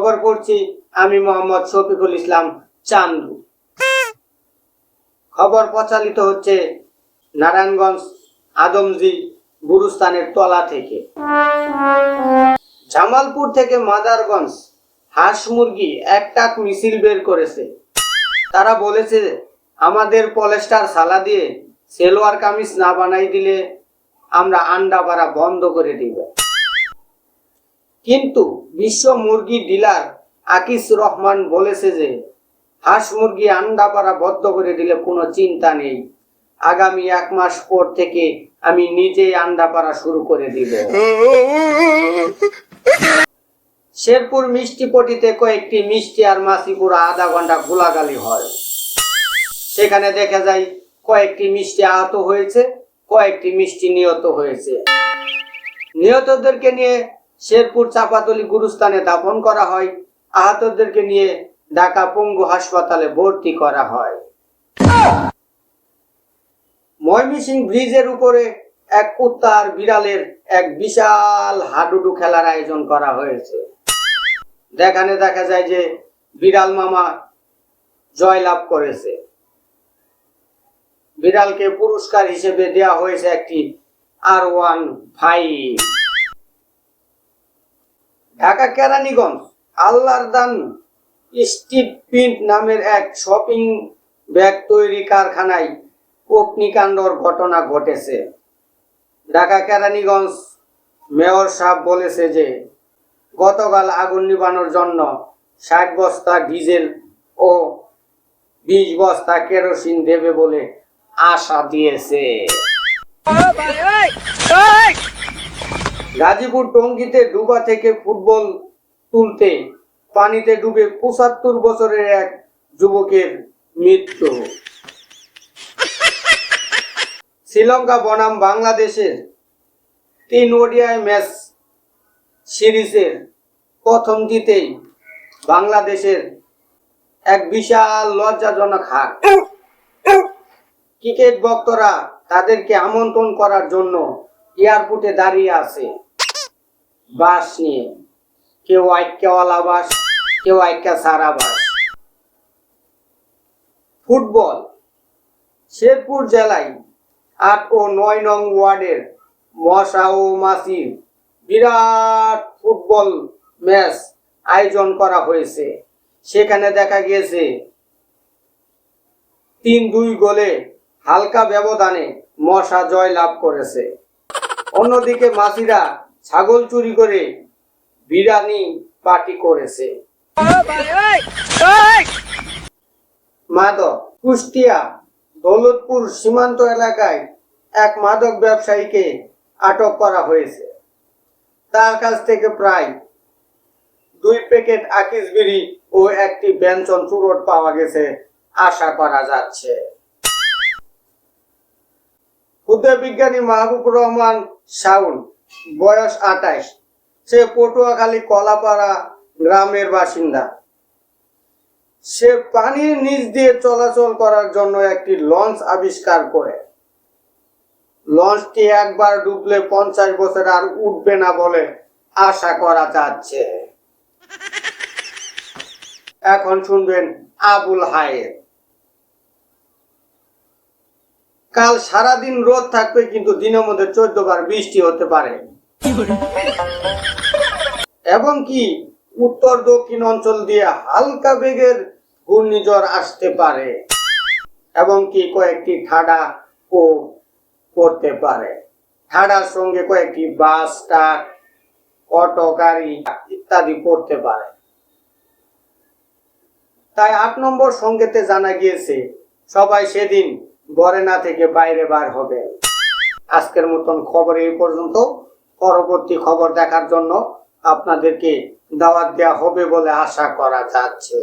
খবর করছি আমি মোহাম্মদ শফিকুল ইসলাম চান্দু। খবর প্রচালিত হচ্ছে নারায়ণগঞ্জ আদমজি গুরুস্থানের তলা থেকে। জামালপুর থেকে মাদারগঞ্জ হাঁস মুরগি এক টাক মিছিল বের করেছে। তারা বলেছে, আমাদের পলেস্টার সালা দিয়ে সেলোয়ার কামিজ না বানাই দিলে আমরা আন্ডা পাড়া বন্ধ করে দিব। কিন্তু বিশ্ব মুরগি ডিলার আকিস রহমান বলেছে যে, হাঁস মুরগি আন্ডা পাড়া বদ্ধ করে দিলে কোনো চিন্তা নেই। আগামী এক মাস পর থেকে আমি নিজেই আন্ডা পাড়া শুরু করে দিব। শেরপুর মিষ্টি পটিতে কয়েকটি মিষ্টি আর মাছি পুরো আধা ঘণ্টা গোলাগালি হয়। সেখানে দেখা যায় কয়েকটি মিষ্টি আহত হয়েছে, কয়েকটি মিষ্টি নিহত হয়েছে। নিহতদেরকে নিয়ে শেরপুর চাপাতলি গুরুস্থানে দাফন করা হয়। আহতদেরকে নিয়ে ঢাকা পঙ্গু হাসপাতালে ভর্তি করা হয়। ময়মিসিং ব্রিজের উপরে এক কুত্তা আর বিড়ালের এক বিশাল হাডুডু খেলার আয়োজন করা হয়েছে। দেখানে দেখা যায় যে বিড়াল মামা জয়লাভ করেছে। বিড়ালকে পুরস্কার হিসেবে দেওয়া হয়েছে একটি আর ওয়ান ফাইভ ঢাকা কেরানীগঞ্জ, আল্লাহর দান স্টিভ প্রিন্ট নামের এক শপিং ব্যাগ তৈরি কারখানায় অগ্নিকাণ্ডর ঘটনা ঘটেছে। ঢাকা কেরানীগঞ্জ মেয়র সাহেব বলেছে যে, গতকাল আগুন নিবানোর জন্য ষাট বস্তা ডিজেল ও বিশ বস্তা কেরোসিন দেবে বলে আশা দিয়েছে। গাজীপুর টঙ্গীতে ডুবা থেকে ফুটবল তুলতে পানিতে ডুবে পঁচাত্তর বছরের এক যুবকের মৃত্যু। শ্রীলঙ্কা বনাম বাংলাদেশের তিন ওডিআই ম্যাচ সিরিজের প্রথম জিতেই বাংলাদেশের এক বিশাল লজ্জাজনক হার। ক্রিকেট ভক্তরা তাদেরকে আমন্ত্রণ করার জন্য এয়ারপোর্টে দাঁড়িয়ে আছে। বাস নিয়ে। কেউ আইক্যাওয়ালা বাস, কেউ আইক্যা সারা বাস। ফুটবল, শেরপুর জেলায় আট ও নয় নং ওয়ার্ডের মশা ও মাসির বিরাট ফুটবল ম্যাচ আয়োজন করা হয়েছে। সেখানে দেখা গিয়েছে, তিন দুই গোলে হালকা ব্যবধানে মশা জয় লাভ করেছে। অন্যদিকে মাসিরা ছাগল চুরি করে বিরিয়ানি পার্টি করেছে। মাদক, কুষ্টিয়া, দৌলতপুর সীমান্ত এলাকায় এক মাদক ব্যবসায়ীকে আটক করা হয়েছে। তার কাছ থেকে প্রায় দুই প্যাকেট আকিস বিড়ি ও একটি ব্যঞ্জন চুরট পাওয়া গেছে আশা করা যাচ্ছে। ক্ষুদ্র বিজ্ঞানী মাহবুব রহমান শাউন বয়স আঠাইশ সে পটুয়াখালী কলাপাড়া গ্রামের বাসিন্দা। সে পানির নিচ দিয়ে চলাচল করার জন্য একটি লঞ্চ আবিষ্কার করে। লঞ্চটি একবার ডুবলে পঞ্চাশ বছর আর উঠবে না বলে আশা করা যাচ্ছে। এখন শুনবেন আবুল হায়ের। কাল সারাদিন রোদ থাকবে, কিন্তু দিনের মধ্যে চোদ্দ বার বৃষ্টি হতে পারে। এবং কি, উত্তর, দক্ষিণ অঞ্চল দিয়ে হালকা বেগের ঘূর্ণিঝড় আসতে পারে। এবং কি, কয়েকটি ঠাডা ও পড়তে পারে। ঠাডার সঙ্গে কয়েকটি বাস, ট্রাক, অটো, গাড়ি ইত্যাদি পড়তে পারে। তাই আট নম্বর সংকেতে জানা গিয়েছে, সবাই সেদিন ঘরে না থেকে বাইরে বার হবে। আজকের মতন খবর এই পর্যন্ত। পরবর্তী খবর দেখার জন্য আপনাদেরকে দাওয়াত দেওয়া হবে বলে আশা করা যাচ্ছে।